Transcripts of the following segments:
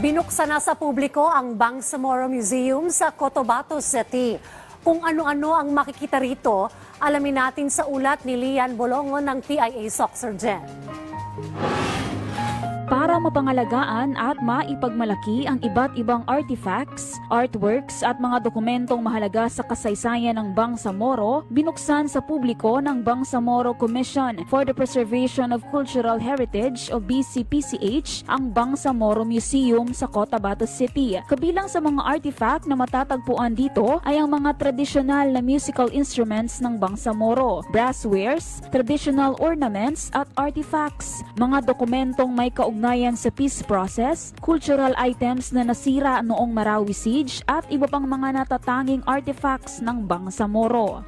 Binuksan na sa publiko ang Bangsamoro Museum sa Cotabato City. Kung ano-ano ang makikita rito, alamin natin sa ulat ni Lian Bolongo ng TIA Soxergen. Para mapangalagaan at maipagmalaki ang iba't ibang artifacts, artworks at mga dokumentong mahalaga sa kasaysayan ng Bangsamoro, binuksan sa publiko ng Bangsamoro Commission for the Preservation of Cultural Heritage o BCPCH ang Bangsamoro Museum sa Cotabato City. Kabilang sa mga artifact na matatagpuan dito ay ang mga tradisyonal na musical instruments ng Bangsamoro, brasswares, traditional ornaments at artifacts, mga dokumentong may kaugnayan sa peace process, cultural items na nasira noong Marawi Siege at iba pang mga natatanging artifacts ng Bangsamoro.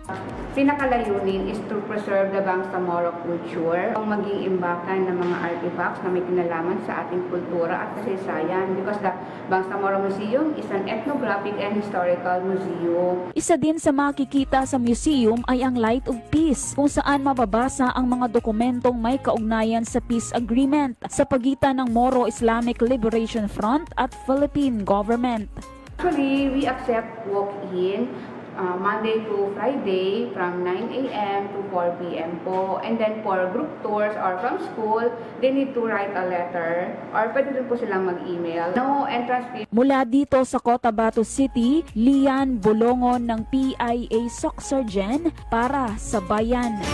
Pinakalayunin is to preserve the Bangsamoro culture, ang maging imbakan ng mga artifacts na may kinalaman sa ating kultura at kasaysayan because the Bangsamoro Museum is an ethnographic and historical museum. Isa din sa makikita sa museum ay ang Light of Peace kung saan mababasa ang mga dokumentong may kaugnayan sa peace agreement sa pagitan ng Moro Islamic Liberation Front at Philippine government. Actually, we accept walk-in uh, Monday to Friday from 9 a.m. to 4 p.m. po. And then for group tours or from school, they need to write a letter or pwede din po silang mag-email. No entrance fee Mula dito sa Cotabato City, Lian Bolongon ng PIA Soxergen para sa Bayan.